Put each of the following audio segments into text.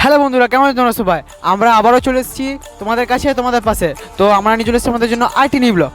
Hello বন্ধুরা কেমন আছো তোমরা সবাই? আমরা আবারও চলে এসেছি তোমাদের কাছে তোমাদের পাশে। তো আমরা নিয়ে চলে এসেছি আমাদের জন্য আইটি নিউ ব্লগ।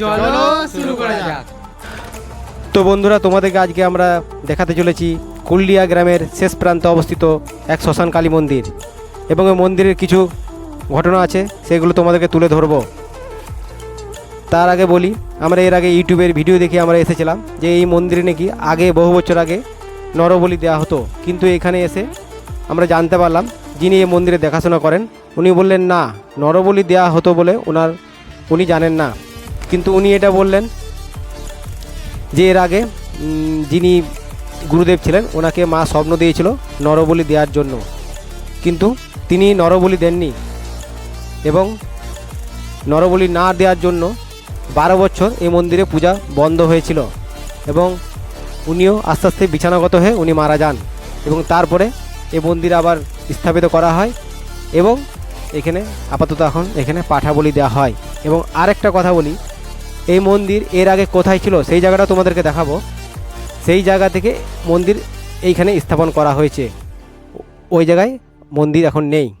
চলো শুরু করা যাক। তো বন্ধুরা তোমাদেরকে আজকে আমরা দেখাতে চলেছি কুলডিয়া গ্রামের শেষ প্রান্তে অবস্থিত এক শ্মশান কালী মন্দির এবং এই মন্দিরের কিছু ঘটনা আছে, সেগুলো তোমাদেরকে তুলে ধরবো। তার আগে বলি, আমরা এর আগে ইউটিউবের ভিডিও দেখে আমরা এসেছিলাম যে এই মন্দিরে নাকি আগে বহু বছর আগে নরবলি দেওয়া হতো। কিন্তু এখানে এসে আমরা জানতে পারলাম, যিনি এই মন্দিরে দেখাশোনা করেন, উনি বললেন, না, নরবলি দেওয়া হতো বলে ওনার উনি জানেন না। কিন্তু উনি এটা বললেন যে এর আগে যিনি গুরুদেব ছিলেন ওনাকে মা স্বপ্ন দিয়েছিল নরবলি দেওয়ার জন্য। কিন্তু তিনি নরবলি দেননি। এবং নরবলি না দেওয়ার জন্য বারো বছর এই মন্দিরে পূজা বন্ধ হয়েছিল এবং উনিও আস্তে আস্তে বিছানাগত হয়ে উনি মারা যান এবং তারপরে এই মন্দির আবার স্থাপিত করা হয় এবং এখানে আপাতত এখন এখানে পাঠা বলি দেওয়া হয়। এবং আরেকটা কথা বলি, এই মন্দির এর আগে কোথায় ছিল সেই জায়গাটা তোমাদেরকে দেখাবো। সেই জায়গা থেকে মন্দির এইখানে স্থাপন করা হয়েছে। ওই জায়গায় মন্দির এখন নেই।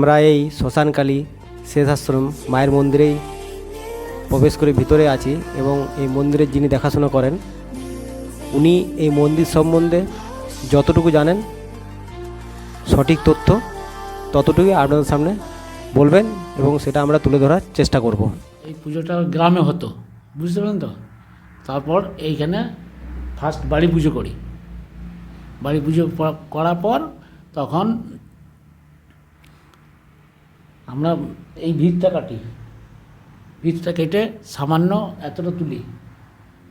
আমরা এই শ্মশানকালী শেষাশ্রম মায়ের মন্দিরেই প্রবেশ করে ভিতরে আছি এবং এই মন্দিরের যিনি দেখাশোনা করেন, উনি এই মন্দির সম্বন্ধে যতটুকু জানেন, সঠিক তথ্য ততটুকুই আপনাদের সামনে বলবেন এবং সেটা আমরা তুলে ধরার চেষ্টা করব। এই পুজোটা গ্রামে হতো, বুঝতে পারেন তো? তারপর এইখানে ফার্স্ট বাড়ি পুজো করি। বাড়ি পুজো করার পর তখন আমরা এই ভিতটা কাটি। ভিতটা কেটে সামান্য এতটা তুলি।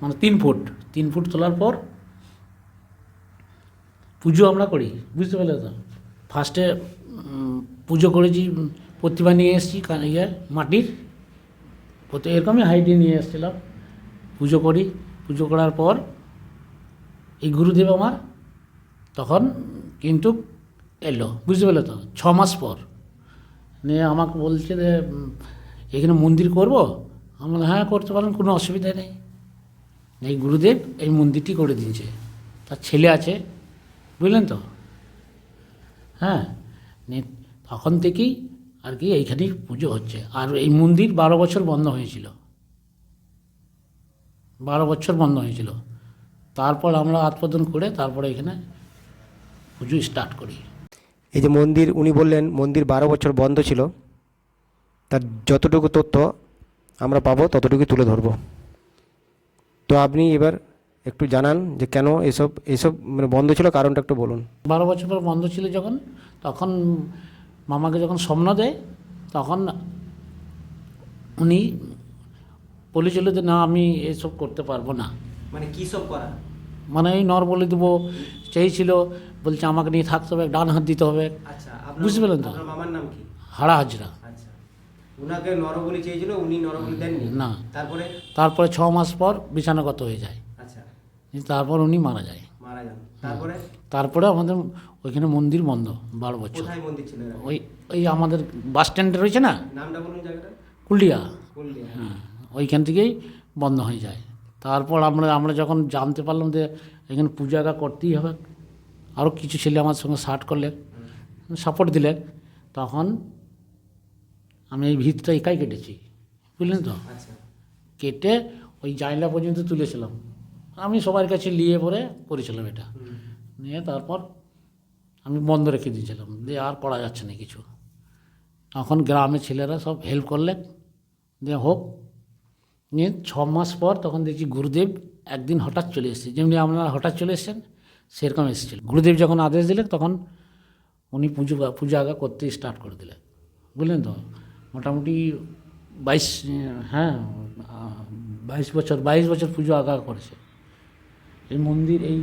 মানে তিন ফুট। তিন ফুট তোলার পর পুজো আমরা করি, বুঝতে পারলে তো? ফার্স্টে পুজো করেছি, প্রতিমা নিয়ে এসেছি ইয়ে মাটির। প্রতি এরকমই হাইটে নিয়ে এসেছিলাম। পুজো করি। পুজো করার পর এই গুরুদেব আমার তখন কিন্তু এলো, বুঝতে পারলে তো? ছ মাস পর। নিয়ে আমাকে বলছে যে এখানে মন্দির করব? আমি বললাম, হ্যাঁ করতে পারেন কোনো অসুবিধা নেই। এই গুরুদেব এই মন্দিরটি করে দিয়েছে। তার ছেলে আছে বুঝলেন তো? হ্যাঁ তখন থেকেই আর কি এইখানেই পুজো হচ্ছে। আর এই মন্দির বারো বছর বন্ধ হয়েছিল। বারো বছর বন্ধ হয়েছিল। তারপর আমরা আত্মোদন করে তারপরে এখানে পুজো স্টার্ট করি। এই যে মন্দির উনি বললেন মন্দির বারো বছর বন্ধ ছিল। তার যতটুকু তথ্য আমরা পাবো ততটুকুই তুলে ধরব। তো আপনি এবার একটু জানান যে কেন এসব এসব মানে বন্ধ ছিল কারণটা একটু বলুন। বারো বছর পর বন্ধ ছিল যখন তখন মামাকে যখন স্বপ্ন দেয় তখন উনি বলেছিল যে না আমি এসব করতে পারব না। মানে কী সব করা? মানে এই নর বলে দেবো। চেয়েছিল বলছে আমাকে নিয়ে থাকতে হবে ডান হাত দিতে হবে। আচ্ছা বুঝতে পারলেন তো? মামার নাম কি? হাড়া হাজরা। আচ্ছা উনাকে নরবলি চেয়েছিল উনি নরবলি দেননি? না। তারপরে? তারপরে ছ মাস পর বিছানাগত হয়ে যায়। আচ্ছা। তারপর উনি মারা যায়। মারা যান। তারপরে? তারপরে আমাদের ওইখানে মন্দির বন্ধ বারো বছর। কোথায় মন্দির ছিল ওই ওই আমাদের বাস স্ট্যান্ডে রয়েছে না? নামটা বলুন জায়গাটা। কুলিয়া হ্যাঁ ওইখান থেকেই বন্ধ হয়ে যায়। তারপর আমরা আমরা যখন জানতে পারলাম যে এখানে পূজাটা করতেই হবে আরও কিছু ছেলে আমার সঙ্গে শার্ট করলেন সাপোর্ট দিলেন তখন আমি এই ভিতটা একাই কেটেছি বুঝলেন তো? আচ্ছা। কেটে ওই জানলা পর্যন্ত তুলেছিলাম। আমি সবার কাছে নিয়ে পরে করেছিলাম এটা। নিয়ে তারপর আমি বন্ধ রেখে দিয়েছিলাম দিয়ে আর করা যাচ্ছে না কিছু। তখন গ্রামের ছেলেরা সব হেল্প করলেন দিয়ে হোক নিয়ে ছ মাস পর তখন দেখছি গুরুদেব একদিন হঠাৎ চলে এসেছে। যেমনি আপনারা হঠাৎ চলে এসেছেন সেরকম এসেছিল। গুরুদেব যখন আদেশ দিলেন তখন উনি পুজো পূজা আগা করতে স্টার্ট করে দিলেন। বুঝলেন তো? মোটামুটি বাইশ হ্যাঁ বাইশ বছর বাইশ বছর পুজো আগা করেছে। এই মন্দির এই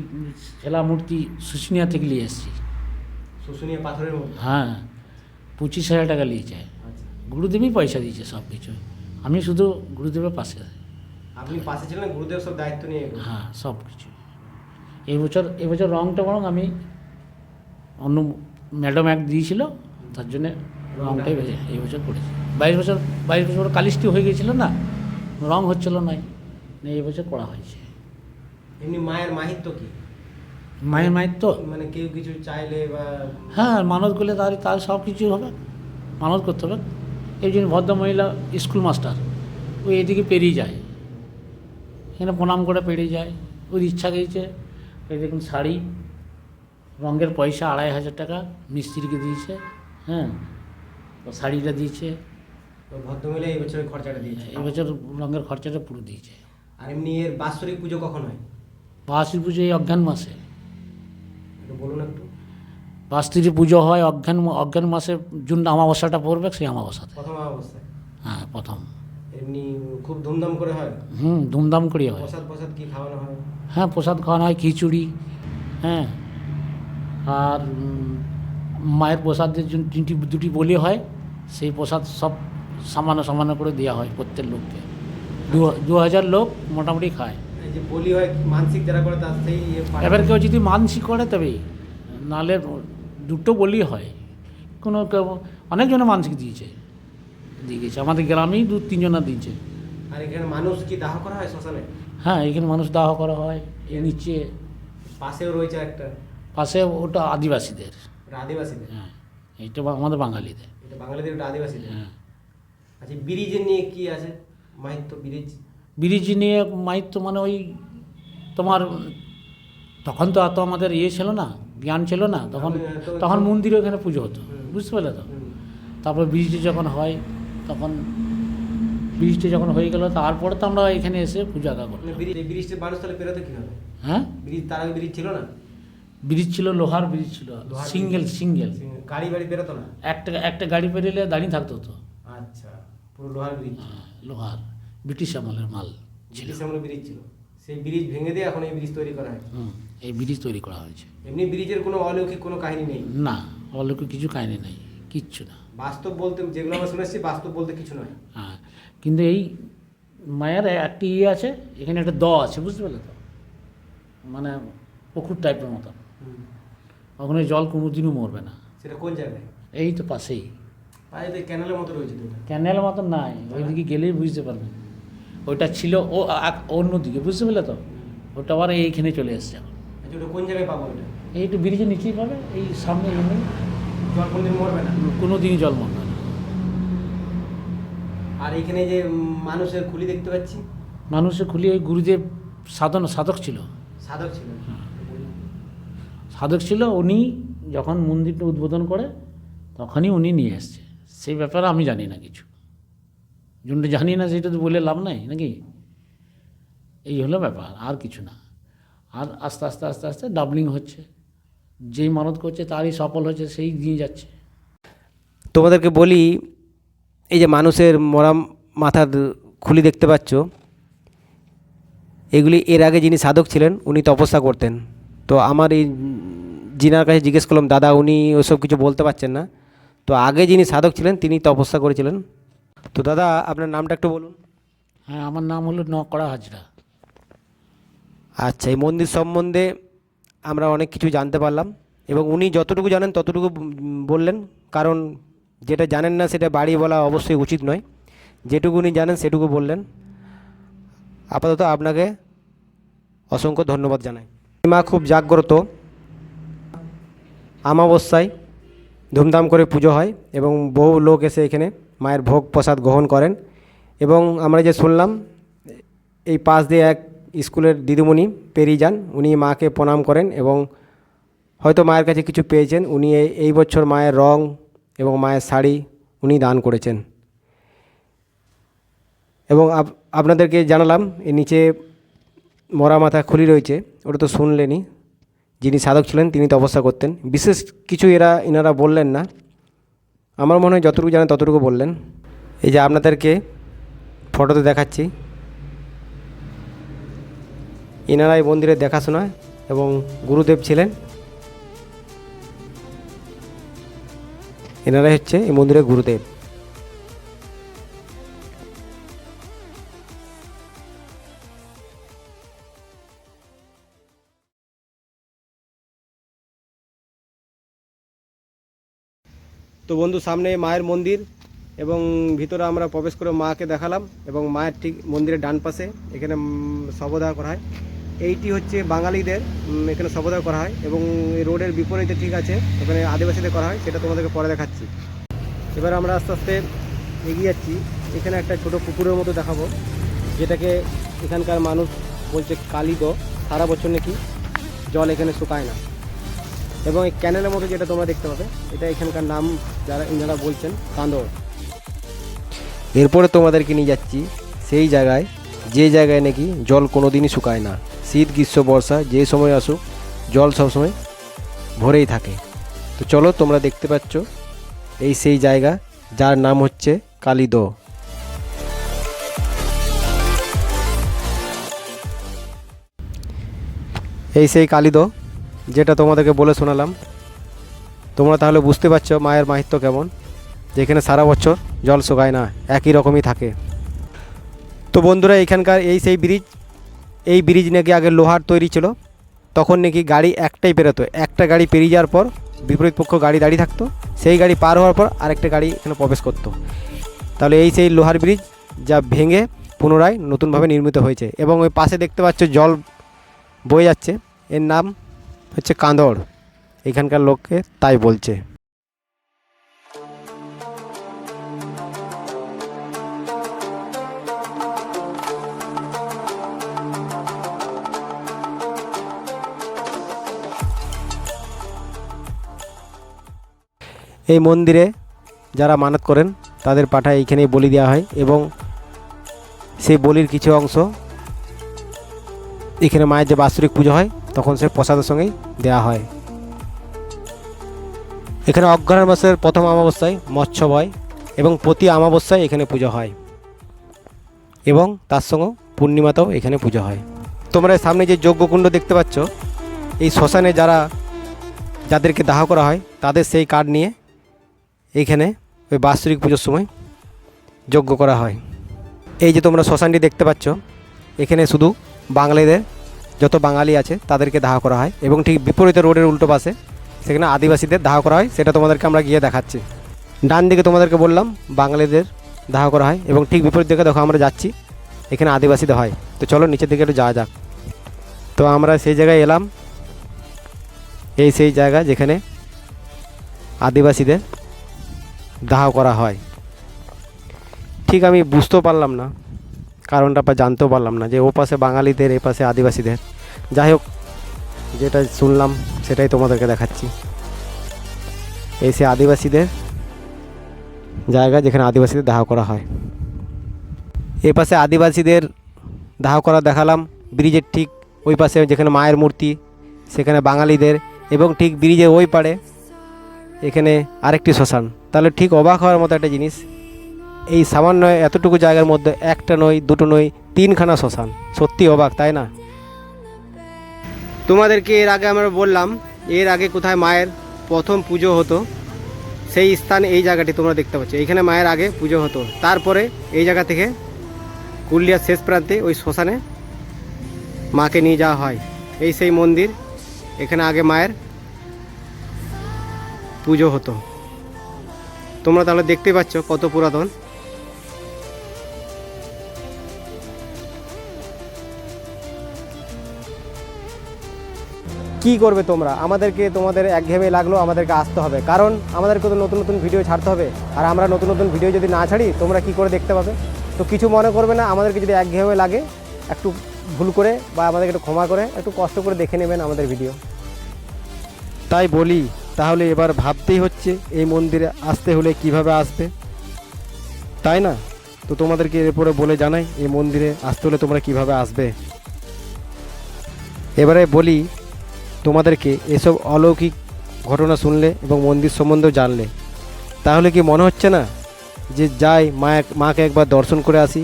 ছেলা মূর্তি শুশুনিয়া থেকে নিয়ে এসেছি। শুশুনিয়া পাথরের হ্যাঁ পঁচিশ হাজার টাকা নিয়েছে। গুরুদেবই পয়সা দিয়েছে সব কিছু আমি শুধু গুরুদেবের পাশে আছি। আপনি পাশে ছিলেন গুরুদেব সব দায়িত্ব নিয়ে হ্যাঁ সব কিছু। এই বছর এই বছর রঙটা বরং আমি অন্য ম্যাডাম এক দিয়েছিল তার জন্যে রঙটাই ভেজে এই বছর করেছি। বাইশ বছর বাইশ বছর কালিষ্টি হয়ে গিয়েছিল না রং হচ্ছিল না এই বছর করা হয়েছে। এমনি মায়ের মাহিত্য কি? মায়ের তো মানে কেউ কিছু চাইলে বা হ্যাঁ মানত করলে তার তার সব কিছু হবে মানত করতে হবে। এই জন্য ভদ্র মহিলা স্কুল মাস্টার ওই এদিকে পেরিয়ে যায়। এখানে প্রণাম করে পেরিয়ে যায়। ওর ইচ্ছা গেছে এই দেখুন শাড়ি রঙের পয়সা আড়াই হাজার টাকা মিস্ত্রিকে দিয়েছে হ্যাঁ তো শাড়িটা দিয়েছে। ভদ্রমহিলা এই বছরের খরচাটা দিয়েছে। এবছর রঙের খরচাটা পুরো দিয়েছে। আর এমনি এর বাৎসরিক পুজো কখন হয়? বাসি পুজো এই অজ্ঞান মাসে। একটু বলুন একটু। বাস্তিরি পুজো হয় অজ্ঞান অজ্ঞান মাসে জুন অমাবস্যাটা পড়বে সেই অমাবস্যাতে প্রথম অবস্থায় হ্যাঁ প্রথম। এমনি খুব ধুমধাম করে হয়? হুম ধুমধাম করে হয়। প্রসাদ প্রসাদ কি খাওয়ানো হয়? হ্যাঁ প্রসাদ খাওয়ানো হয় খিচুড়ি হ্যাঁ। আর মায়ের প্রসাদের জন্য তিনটি দুটি বলি হয় সেই প্রসাদ সব সামান্য সামান্য করে দেওয়া হয় প্রত্যেক লোককে। দু হাজার লোক মোটামুটি খায়। যে বলি হয় মানসিক যারা করে তার সেই ইয়ে এবার কেউ যদি মানসিক করে তবে নালে দুটো বলি হয়। কোনো অনেকজনে মানসিক দিয়েছে। দিয়ে গেছে আমাদের গ্রামেই দু তিনজনা দিয়েছে। আর এখানে মানুষ কি দাহ করা হয় শ্মশানে? হ্যাঁ এখানে মানুষ দাহ করা হয়। এর নিচে পাশেও রয়েছে একটা। পাশে ওটা আদিবাসীদের। আদিবাসীদের? হ্যাঁ এইটা বা- আমাদের বাঙালিদের। এটা বাঙালিদের ওটা আদিবাসীদের? হ্যাঁ। আচ্ছা ব্রিজের নিয়ে কি আছে? মাহিত্য ব্রিজ? ব্রিজ নিয়ে মাইত তো মানে ওই তোমার তখন তো এত আমাদের ইয়ে ছিল না। জ্ঞান ছিল না তখন তখন মন্দিরে ওখানে পুজো হতো বুঝতে পারলে তো? তারপর ব্রিজটি যখন হয় তখন ব্রিজটি যখন হয়ে গেল তারপরে তো আমরা এখানে এসে পূজা আদা করি ব্রিজ ব্রিজটা মানুষ তাহলে পেরোতে কি হবে? হ্যাঁ? ব্রিজ তার আগে ব্রিজ ছিল না? ব্রিজ ছিল লোহার ব্রিজ ছিল সিঙ্গেল সিঙ্গেল। গাড়ি বাড়ি বেরোতো না? একটা একটা গাড়ি পেরিয়ে দাঁড়িয়ে থাকতো তো আচ্ছা পুরো লোহার ব্রিজ। হ্যাঁ, লোহার ব্রিটিশ আমলের মাল ছিল। ব্রিটিশ আমলে ব্রিজ ছিল। সেই ব্রিজ ভেঙে দিয়ে এখন এই ব্রিজ তৈরি করা হয় হুম এই ব্রিজ তৈরি করা হয়েছে। এমনি ব্রিজের কোনো অলৌকিক কোনো কাহিনী নেই? না অলৌকিক কিছু কাহিনি নেই কিচ্ছু না। বাস্তব বলতে যেগুলো আমরা শুনেছি বাস্তব বলতে কিছু নয়। হ্যাঁ কিন্তু এই মায়ের একটি ইয়ে আছে এখানে একটা দ আছে বুঝতে পারলে তো? মানে পুকুর টাইপের মতো। ওখানে জল কোনোদিনও মরবে না। সেটা কোন জায়গায়? এই তো পাশেই। ক্যানেলের মতো রয়েছে ক্যানেলের মতো নাই ওইদিকে গেলেই বুঝতে পারবেন। ওইটা ছিল ও অন্যদিকে বুঝতে পারলে তো? ওটা আবার এইখানে চলে এসছে এখন। আচ্ছা কোন জায়গায় পাবো এটা এই একটু ব্রিজের নিচেই পাবে এই সামনে এমনি জল কোনদিন মরবে না? কোনো দিনই জল মরবে না। আর এখানে যে মানুষের খুলি দেখতে পাচ্ছি? মানুষের খুলি ওই গুরুদেব সাধন সাধক ছিল। সাধক ছিল। সাধক ছিল উনি যখন মন্দিরটা উদ্বোধন করে তখনই উনি নিয়ে এসছে। সেই ব্যাপারে আমি জানি না কিছু। যোনটা জানি না, সেটা তো বলে লাভ নাই নাকি? এই হলো ব্যাপার, আর কিছু না। আর আস্তে আস্তে আস্তে আস্তে ডাবলিং হচ্ছে। যেই মানত করছে তারই সফল হচ্ছে, সেই দিয়ে যাচ্ছে। তোমাদেরকে বলি, এই যে মানুষের মরা মাথার খুলি দেখতে পাচ্ছ, এগুলি এর আগে যিনি সাধক ছিলেন, উনি তপস্যা করতেন। তো আমার এই জিনার কাছে জিজ্ঞেস করলাম, দাদা, উনি ওসব কিছু বলতে পারছেন না? তো আগে যিনি সাধক ছিলেন, তিনি তপস্যা করেছিলেন। তো দাদা আপনার নামটা একটু বলুন। হ্যাঁ আমার নাম হলো নকড়া হাজরা। আচ্ছা এই মন্দির সম্বন্ধে আমরা অনেক কিছু জানতে পারলাম এবং উনি যতটুকু জানেন ততটুকু বললেন কারণ যেটা জানেন না সেটা বাড়ি বলা অবশ্যই উচিত নয়। যেটুকু উনি জানেন সেটুকু বললেন। আপাতত আপনাকে অসংখ্য ধন্যবাদ জানাই। মা খুব জাগ্রত। আমাবস্যায় ধুমধাম করে পুজো হয় এবং বহু লোক এসে এখানে মায়ের ভোগ প্রসাদ গ্রহণ করেন। এবং আমরা যে শুনলাম, এই পাশ দিয়ে এক স্কুলের দিদিমণি পেরিয়ে যান। উনি মাকে প্রণাম করেন এবং হয়তো মায়ের কাছে কিছু পেয়েছেন। উনি এই- বছর মায়ের রং এবং মায়ের শাড়ি উনি দান করেছেন। এবং আপনাদেরকে জানালাম, এর নিচে মরা মাথা খুলি রয়েছে। ওটা তো শুনলেনই। যিনি সাধক ছিলেন, তিনি তপস্যা করতেন। বিশেষ কিছু এরা এনারা বললেন না। আমার মনে হয় যতটুকু জানেন ততটুকু বললেন। এই যে আপনাদেরকে ফটোতে দেখাচ্ছি। ইনারাই মন্দিরের দেখাশোনা এবং গুরুদেব ছিলেন। এনারাই হচ্ছে এই মন্দিরের গুরুদেব। তো বন্ধু, সামনে মায়ের মন্দির এবং ভিতরে আমরা প্রবেশ করে মাকে দেখালাম এবং মায়ের ঠিক মন্দিরের ডান পাশে এখানে শবদাহ করা হয়। এইটি হচ্ছে বাঙালিদের এখানে শবদাহ করা হয় এবং রোডের বিপরীতে ঠিক আছে, ওখানে আদিবাসীদের করা হয়, সেটা তোমাদেরকে পরে দেখাচ্ছি। এবার আমরা আস্তে আস্তে এগিয়ে যাচ্ছি। এখানে একটা ছোট পুকুরের মতো দেখাবো, যেটাকে এখানকার মানুষ বলছে কালিদ সারা বছর নাকি জল এখানে শুকায় না। এবং এই ক্যানেলের মতো যেটা তোমরা দেখতে পাবে, এটা এখানকার নাম যারা ইনারা বলছেন, কান্দর। এরপরে তোমাদেরকে নিয়ে যাচ্ছি সেই জায়গায়, যে জায়গায় নাকি জল কোনো দিনই শুকায় না। শীত, গ্রীষ্ম, বর্ষা, যে সময় আসুক, জল সবসময় ভরেই থাকে। তো চলো, তোমরা দেখতে পাচ্ছ এই সেই জায়গা, যার নাম হচ্ছে কালিদো। এই সেই কালিদো যেটা তোমাদেরকে বলে শোনালাম। তোমরা তাহলে বুঝতে পারছ মায়ের মাহিত্য কেমন। যেখানে সারা বছর জল শোকায় না, একই রকমই থাকে। তো বন্ধুরা, এখানকার এই সেই ব্রিজ এই ব্রিজ নাকি আগে লোহার তৈরি ছিল। তখন নাকি গাড়ি একটাই পেরোতো। একটা গাড়ি পেরিয়ে যাওয়ার পর বিপরীত পক্ষ গাড়ি দাঁড়িয়ে থাকতো। সেই গাড়ি পার হওয়ার পর আরেকটা গাড়ি এখানে প্রবেশ করতো। তাহলে এই সেই লোহার ব্রিজ যা ভেঙে পুনরায় নতুনভাবে নির্মিত হয়েছে। এবং ওই পাশে দেখতে পাচ্ছ জল বয়ে যাচ্ছে। এর নাম হচ্ছে কাঁদড়। এখানকার লোককে তাই বলছে। এই মন্দিরে যারা মানত করেন, তাদের পাঠায় এইখানেই বলি দেওয়া হয় এবং সেই বলির কিছু অংশ এখানে মায়ের যে বাৎসরিক পুজো হয় তখন সে প্রসাদের সঙ্গেই দেওয়া হয়। এখানে অজ্ঞান মাসের প্রথম অমাবস্যায় মৎস্য হয় এবং প্রতি অমাবস্যায় এখানে পুজো হয় এবং তার সঙ্গেও পূর্ণিমাতেও এখানে পুজো হয়। তোমরা সামনে যে যজ্ঞকুণ্ড দেখতে পাচ্ছ, এই শ্মশানে যারা, যাদেরকে দাহ করা হয়, তাদের সেই কার্ড নিয়ে এইখানে ওই বাৎসরিক পুজোর সময় যজ্ঞ করা হয়। এই যে তোমরা শ্মশানটি দেখতে পাচ্ছ, এখানে শুধু বাঙালিদের যত বাঙালি আছে, তাদেরকে দাহ করা হয় এবং ঠিক বিপরীতে রোডের উল্টো পাশে সেখানে আদিবাসীদের দাহ করা হয়, সেটা তোমাদেরকে আমরা গিয়ে দেখাচ্ছি। ডান দিকে তোমাদেরকে বললাম, বাঙালিদের দাহ করা হয় এবং ঠিক বিপরীত দিকে দেখো আমরা যাচ্ছি, এখানে আদিবাসীদের হয়। তো চলো নিচের দিকে একটু যাওয়া যাক। তো আমরা সেই জায়গায় এলাম, এই সেই জায়গা যেখানে আদিবাসীদের দাহ করা হয়। ঠিক আমি বুঝতেও পারলাম না। কারণটা বা জানতেও পারলাম না যে ও পাশে বাঙালিদের, এ পাশে আদিবাসীদের। যাই হোক, যেটা শুনলাম সেটাই তোমাদেরকে দেখাচ্ছি। এই সে আদিবাসীদের জায়গা যেখানে আদিবাসীদের দাহ করা হয়। এ পাশে আদিবাসীদের দাহ করা দেখালাম, ব্রিজের ঠিক ওই পাশে যেখানে মায়ের মূর্তি, সেখানে বাঙালিদের এবং ঠিক ব্রিজের ওই পাড়ে এখানে আরেকটি শ্মশান। তাহলে ঠিক অবাক হওয়ার মতো একটা জিনিস এই সামান্য এতটুকু জায়গার মধ্যে একটা নয় দুটো নয় তিনখানা শ্মশান। সত্যি অবাক, তাই না? তোমাদেরকে এর আগে আমরা বললাম, এর আগে কোথায় মায়ের প্রথম পুজো হতো, সেই স্থানে এই জায়গাটি তোমরা দেখতে পাচ্ছ। এইখানে মায়ের আগে পুজো হতো। তারপরে এই জায়গা থেকে কুলিয়ার শেষ প্রান্তে ওই শ্মশানে মাকে নিয়ে যাওয়া হয়। এই সেই মন্দির, এখানে আগে মায়ের পুজো হতো। তোমরা তাহলে দেখতে পাচ্ছ কত পুরাতন। কি করবে তোমরা? আমাদেরকে তোমাদের একঘেয়েমি লাগল আমাদেরকে আসতে হবে। কারণ আমাদেরকে তো নতুন নতুন ভিডিও ছাড়তে হবে। আর আমরা নতুন নতুন ভিডিও যদি না ছাড়ি, তোমরা কি করে দেখতে পাবে? তো কিছু মনে করবে না, আমাদেরকে যদি একঘেয়েমি লাগে, একটু ভুল করে বা আমাদেরকে একটু ক্ষমা করে, একটু কষ্ট করে দেখে নেবেন আমাদের ভিডিও তাই বলি, তাহলে এবার ভাবতেই হচ্ছে, এই মন্দিরে আসতে হলে কীভাবে আসবে? তাই না? তো তোমাদেরকে এরপরে বলে জানাই, এই মন্দিরে আসতে হলে তোমরা কীভাবে আসবে? এবারে বলি তোমাদেরকে এসব অলৌকিক ঘটনা শুনলে এবং মন্দির সম্বন্ধেও জানলে। তাহলে কি মনে হচ্ছে না যে যাই মায়ের মাকে একবার দর্শন করে আসি,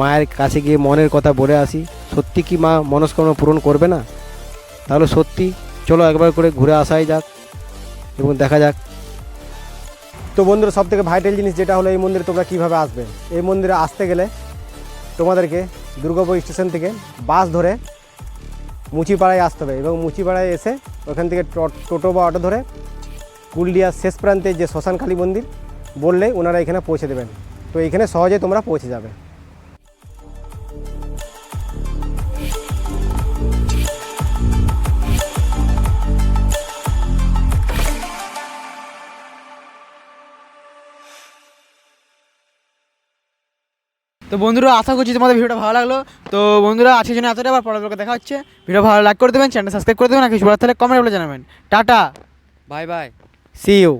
মায়ের কাছে গিয়ে মনের কথা বলে আসি, সত্যি কি মা মনস্কামনা পূরণ করবে না? তাহলে সত্যি চলো একবার করে ঘুরে আসাই যাক এবং দেখা যাক। তো বন্ধুরা সব থেকে ভাইটাল জিনিস যেটা হলো এই মন্দিরে তোমরা কীভাবে আসবে? এই মন্দিরে আসতে গেলে তোমাদেরকে দুর্গাপুর স্টেশন থেকে বাস ধরে মুচিপাড়ায় আসতে হবে এবং মুচিপাড়ায় এসে ওখান থেকে টোটো বা অটো ধরে কুলডিয়ার শেষ প্রান্তে যে শ্মশান কালী মন্দির বললে ওনারা এখানে পৌঁছে দেবেন। তো এখানে সহজে তোমরা পৌঁছে যাবে। তো বন্ধুরা আশা করছি তোমাদের ভিডিওটা ভালো লাগল। তো বন্ধুরা আজকের জন্য এতটা আবার পরের দেখা হচ্ছে। ভিডিও ভালো লাইক করে দেবেন চ্যানেল সাবস্ক্রাইব করে দেবেন আর কিছু বলার তাহলে কমেন্ট বলে জানাবেন। Tata. Bye bye see you